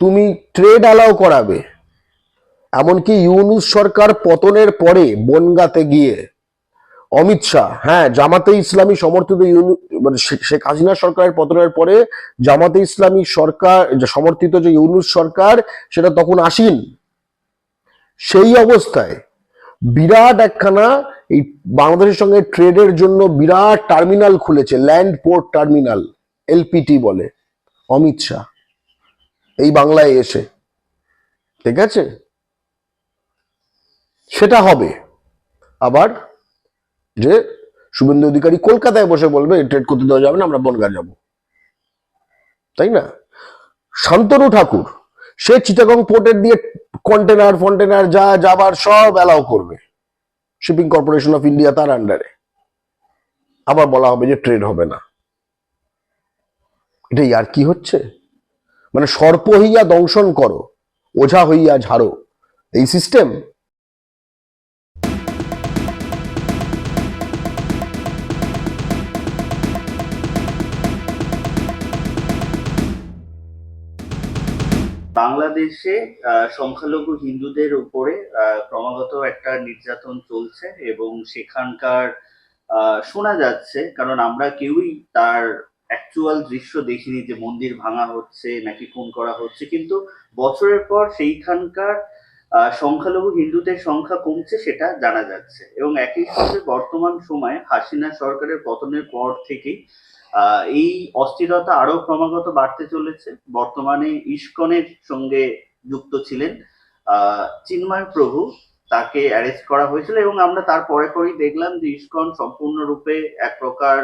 তুমি trade allow করাবে। এমনকি ইউনুস সরকার পতনের পরে বনগাতে গিয়ে, অমিত শাহ হ্যাঁ জামাতে ইসলামী সমর্থিত ইউনু মানে শেখ হাসিনা সরকারের পতনের পরে জামাতে ইসলামী সরকার সমর্থিত যে ইউনুস সরকার, সেটা তখন আসীন। সেই অবস্থায় বিরাট একখানা এই বাংলাদেশের সঙ্গে ট্রেডের জন্য বিরাট টার্মিনাল খুলেছে, ল্যান্ড পোর্ট টার্মিনাল, এলপিটি বলে, অমিত শাহ। এই বাংলায় এসে, ঠিক আছে? সেটা হবে। আবার যে শুভেন্দু অধিকারী কলকাতায় বসে বলবে ট্রেড করতে দেওয়া যাবে না, আমরা বনগা যাব। তাই না? শান্তনু ঠাকুর, সে চিটাগং পোর্টের দিয়ে কন্টেনার ফন্টেনার যা যাবার সব অ্যালাউ করবে। শিপিং কর্পোরেশন অফ ইন্ডিয়া তার আন্ডারে আবার বলা হবে যে ট্রেড হবে না। এটাই আর কি হচ্ছে? মানে সর্প হইয়া দংশন করো, ওঝা হইয়া ঝাড়ো। এই সিস্টেম বাংলাদেশে সংখ্যালঘু হিন্দুদের উপরে ক্রমাগত একটা নির্যাতন চলছে এবং সেখানকার শোনা যাচ্ছে, কারণ আমরা কেউই তার অ্যাকচুয়াল দৃশ্য দেখিনি যে মন্দির ভাঙা হচ্ছে নাকি খুন করা হচ্ছে কিন্তু বছরের পর সেইখানকার আহ, সংখ্যালঘু হিন্দুদের সংখ্যা কমছে সেটা জানা যাচ্ছে। এবং একই সঙ্গে বর্তমান সময়ে হাসিনা সরকারের পতনের পর থেকেই এই অস্থিরতা আরও ক্রমাগত বাড়তে চলেছে। বর্তমানে ইস্কনের সঙ্গে যুক্ত ছিলেন আহ, চিন্ময় প্রভু। তাকে অ্যারেস্ট করা হয়েছিল এবং আমরা তার পরে পরেই দেখলাম যে ইস্কন সম্পূর্ণরূপে এক প্রকার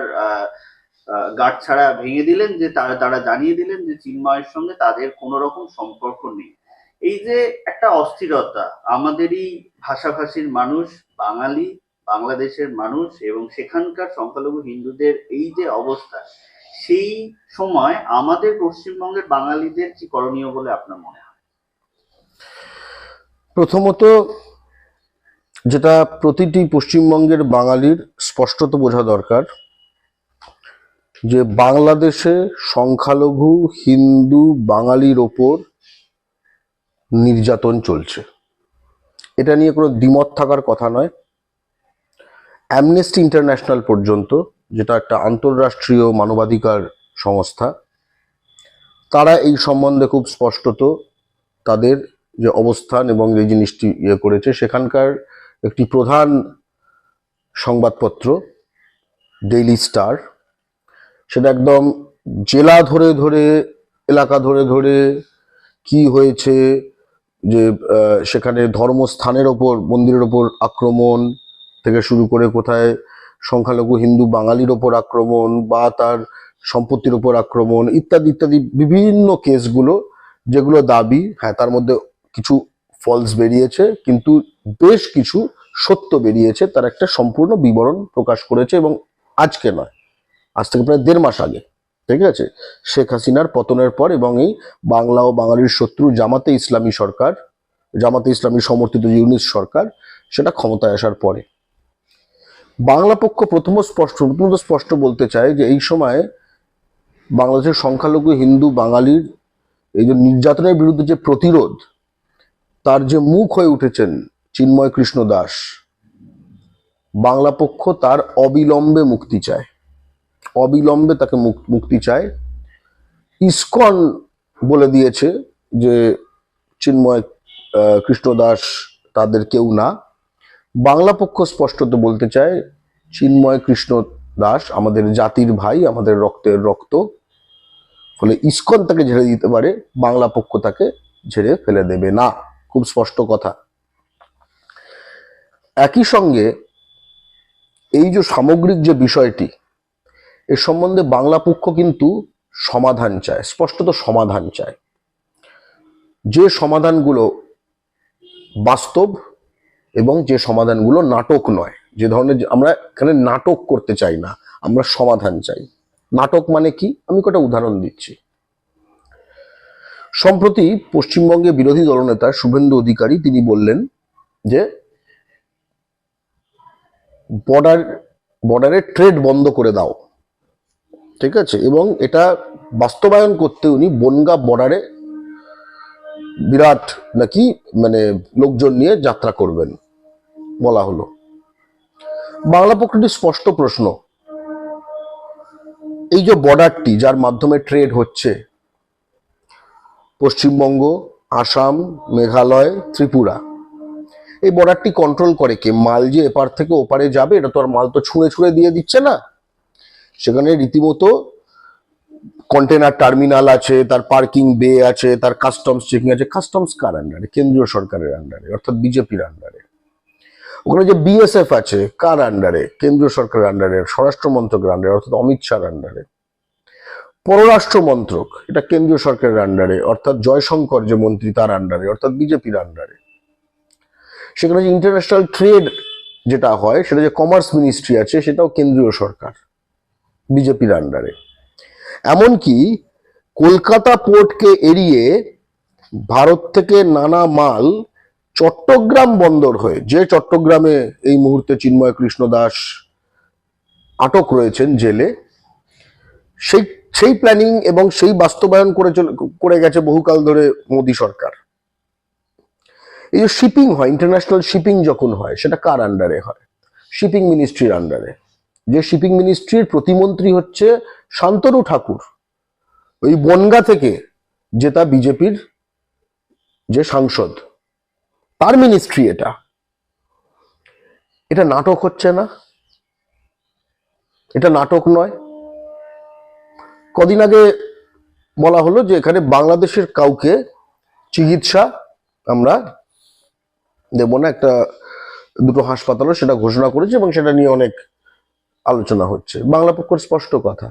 গার্ড ছাড়া ভেঙে দিলেন, যে তারা তারা জানিয়ে দিলেন যে চিন্ময়ের সঙ্গে তাদের কোনো রকম সম্পর্ক নেই। এই যে একটা অস্থিরতা, আমাদেরই ভাষাভাষীর মানুষ, বাঙালি, বাংলাদেশের মানুষ এবং সেখানকার সংখ্যালঘু হিন্দুদের এই যে অবস্থা, সেই সময় আমাদের পশ্চিমবঙ্গের বাঙালিদের কি করণীয় বলে আপনার মনে হয়? প্রথমত, যেটা প্রতিটি পশ্চিমবঙ্গের বাঙালির স্পষ্টত বোঝা দরকার যে বাংলাদেশে সংখ্যালঘু হিন্দু বাঙালির ওপর নির্যাতন চলছে। এটা নিয়ে কোনো দ্বিমত থাকার কথা নয়। অ্যামনেস্টি ইন্টারন্যাশনাল পর্যন্ত, যেটা একটা আন্তর্রাষ্ট্রীয় মানবাধিকার সংস্থা, তারা এই সম্বন্ধে খুব স্পষ্টত তাদের যে অবস্থান এবং এই জিনিসটি ইয়ে করেছে, সেখানকার একটি প্রধান সংবাদপত্র ডেইলি স্টার সেটা একদম জেলা ধরে ধরে, এলাকা ধরে ধরে কি হয়েছে, যে সেখানে ধর্মস্থানের ওপর, মন্দিরের ওপর আক্রমণ থেকে শুরু করে কোথায় সংখ্যালঘু হিন্দু বাঙালির ওপর আক্রমণ বা তার সম্পত্তির ওপর আক্রমণ ইত্যাদি ইত্যাদি বিভিন্ন কেসগুলো যেগুলো দাবি হ্যাঁ তার মধ্যে কিছু ফলস বেরিয়েছে, কিন্তু বেশ কিছু সত্য বেরিয়েছে, তার একটা সম্পূর্ণ বিবরণ প্রকাশ করেছে এবং আজকে নয়। আজ থেকে প্রায় দেড় মাস আগে, ঠিক আছে? শেখ হাসিনার পতনের পর এবং এই বাংলা ও বাঙালির শত্রু জামাতে ইসলামী সরকার, জামাতে ইসলামী সমর্থিত ইউনিস সরকার, সেটা ক্ষমতায় আসার পরে। বাংলা পক্ষ প্রথম স্পষ্ট প্রথমত স্পষ্ট বলতে চায় যে এই সময় বাংলাদেশের সংখ্যালঘু হিন্দু বাঙালির এই যে নির্যাতনের বিরুদ্ধে যে প্রতিরোধ, তার যে মুখ হয়ে উঠেছেন চিন্ময় কৃষ্ণ দাস, বাংলা পক্ষ তার অবিলম্বে মুক্তি চায়। অবিলম্বে তাকে মুক্তি চায়। ইসকন বলে দিয়েছে যে চিন্ময় আহ, কৃষ্ণ তাদের কেউ না। বাংলা পক্ষ স্পষ্টত বলতে চায় চিন্ময় কৃষ্ণ দাস আমাদের জাতির ভাই আমাদের রক্তের রক্ত। ফলে ইসকন তাকে ঝেড়ে দিতে পারে বাংলা পক্ষ তাকে ঝেড়ে ফেলে দেবে না। খুব স্পষ্ট কথা। একই সঙ্গে এই যে সামগ্রিক যে বিষয়টি এ সম্বন্ধে বাংলা পক্ষ কিন্তু সমাধান চায়, স্পষ্টত সমাধান চায়। যে সমাধানগুলো বাস্তব এবং যে সমাধানগুলো নাটক নয়, যে ধরনের আমরা এখানে নাটক করতে চাই না, আমরা সমাধান চাই। নাটক মানে কি? আমি কটা উদাহরণ দিচ্ছি। সম্প্রতি পশ্চিমবঙ্গে বিরোধী দলনেতা শুভেন্দু অধিকারী তিনি বললেন যে বর্ডার বর্ডারে ট্রেড বন্ধ করে দাও। ঠিক আছে? এবং এটা বাস্তবায়ন করতে উনি বনগা বর্ডারে বিরাট নাকি মানে লোকজন নিয়ে যাত্রা করবেন বলা হলো। বাংলা পক্ষটি স্পষ্ট প্রশ্ন, এই যে বর্ডারটি যার মাধ্যমে ট্রেড হচ্ছে, পশ্চিমবঙ্গ, আসাম, মেঘালয়, ত্রিপুরা, এই বর্ডারটি কন্ট্রোল করে কে? মাল যে এপার থেকে ওপারে যাবে, এটা তো আর মাল তো ছুঁড়ে ছুঁড়ে দিয়ে দিচ্ছে না? সেখানে রীতিমতো কন্টেনার টার্মিনাল আছে, তার পার্কিং বে আছে, তার কাস্টমস চেকিং আছে কাস্টমস কার আন্ডারে কেন্দ্রীয় সরকারের আন্ডারে অর্থাৎ বিজেপির আন্ডারে ওখানে যে বিএসএফ আছে, কার আন্ডারে কেন্দ্রীয় সরকারের আন্ডারে স্বরাষ্ট্র মন্ত্রকের আন্ডারে অর্থাৎ অমিত শাহর আন্ডারে পররাষ্ট্র মন্ত্রক, এটা কেন্দ্রীয় সরকারের আন্ডারে অর্থাৎ জয়শঙ্কর যে মন্ত্রী, তার আন্ডারে অর্থাৎ বিজেপির আন্ডারে সেখানে যে ইন্টারন্যাশনাল ট্রেড যেটা হয়, সেটা যে কমার্স মিনিস্ট্রি আছে, সেটাও কেন্দ্রীয় সরকার। বিজেপির আন্ডারে এমনকি কলকাতা পোর্টকে এড়িয়ে ভারত থেকে নানা মাল চট্টগ্রাম বন্দর হয়ে, যে চট্টগ্রামে এই মুহূর্তে চিন্ময় কৃষ্ণ দাস আটক রয়েছেন জেলে, সেই সেই প্ল্যানিং এবং সেই বাস্তবায়ন করে করে গেছে বহুকাল ধরে মোদী সরকার। এই যে শিপিং হয় ইন্টারন্যাশনাল শিপিং যখন হয়, সেটা কার আন্ডারে হয়? শিপিং মিনিস্ট্রির আন্ডারে যে শিপিং মিনিস্ট্রির প্রতিমন্ত্রী হচ্ছে শান্তনু ঠাকুর। ওই বনগা থেকে যেটা বিজেপির যে সাংসদ, তার মিনিস্ট্রি এটা। এটা নাটক হচ্ছে না। এটা নাটক নয়। কদিন আগে বলা হলো যে এখানে বাংলাদেশের কাউকে চিকিৎসা আমরা দেব না, একটা দুটো হাসপাতালও সেটা ঘোষণা করেছে এবং সেটা নিয়ে অনেক আলোচনা হচ্ছে। বাংলা পক্ষের স্পষ্ট কথা,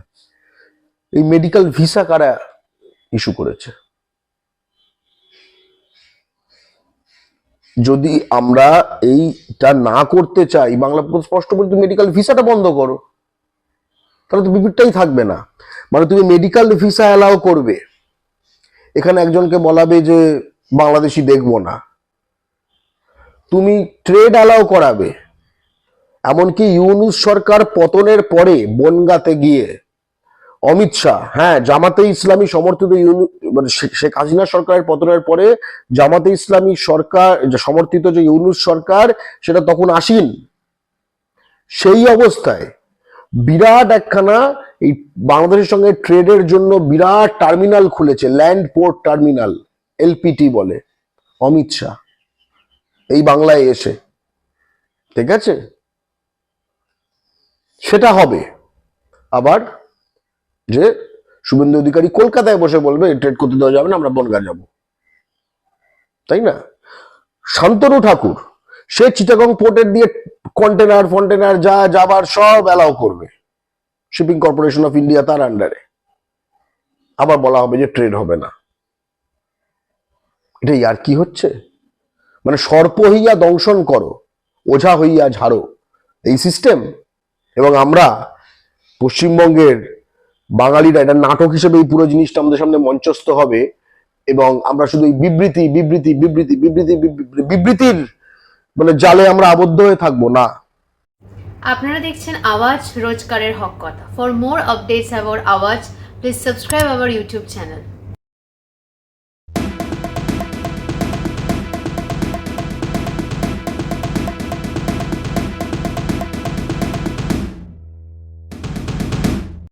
এই মেডিকেল ভিসা কারা ইস্যু করেছে? যদি আমরা এইটা না করতে চাই, বাংলা পক্ষ স্পষ্ট বলে তুমি মেডিকেল ভিসাটা বন্ধ করো, তাহলে তো বিপিডটাই থাকবে না। মানে তুমি মেডিকেল ভিসা অ্যালাউ করবে, এখানে একজনকে বলাবে যে বাংলাদেশি দেখব না। তুমি ট্রেড অ্যালাউ করাবে এমনকি ইউনুস সরকার পতনের পরে বনগাতে গিয়ে। অমিত শাহ হ্যাঁ জামাতে ইসলামী সমর্থিত ইউনু মানে শেখ হাসিনা সরকারের পতনের পরে জামাতে ইসলামী সরকার সমর্থিত যে ইউনুস সরকার, সেটা তখন আসীন। সেই অবস্থায় বিরাট একখানা এই বাংলাদেশের সঙ্গে ট্রেডের জন্য বিরাট টার্মিনাল খুলেছে, ল্যান্ড পোর্ট টার্মিনাল, এলপিটি বলে, অমিত শাহ। এই বাংলায় এসে, ঠিক আছে? সেটা হবে। আবার যে শুভেন্দু অধিকারী কলকাতায় বসে বলবে ট্রেড করতে দেওয়া যাবে না, আমরা বনগা যাব। তাই না? শান্তনু ঠাকুর, সে চিটাগং পোর্টের দিয়ে কন্টেনার ফন্টেনার যা যাবার সব অ্যালাউ করবে। শিপিং কর্পোরেশন অফ ইন্ডিয়া তার আন্ডারে আবার বলা হবে যে ট্রেড হবে না। এটা আর কি হচ্ছে? মানে সর্প হইয়া দংশন করো, ওঝা হইয়া ঝাড়ো। এই সিস্টেম এবং আমরা পশ্চিমবঙ্গের বাঙালিরা এটা নাটক হিসেবে এই পুরো জিনিসটা আমাদের সামনে মঞ্চস্থ হবে এবং আমরা শুধু এই বিবৃতি বিবৃতি বিবৃতি বিবৃতি, বিবৃতি- বিবৃতির মানে জালে আমরা আবদ্ধ হয়ে থাকব, না। আপনারা দেখছেন আওয়াজ রোজকারের হক কথা। For more updates about Awaaz please subscribe our YouTube channel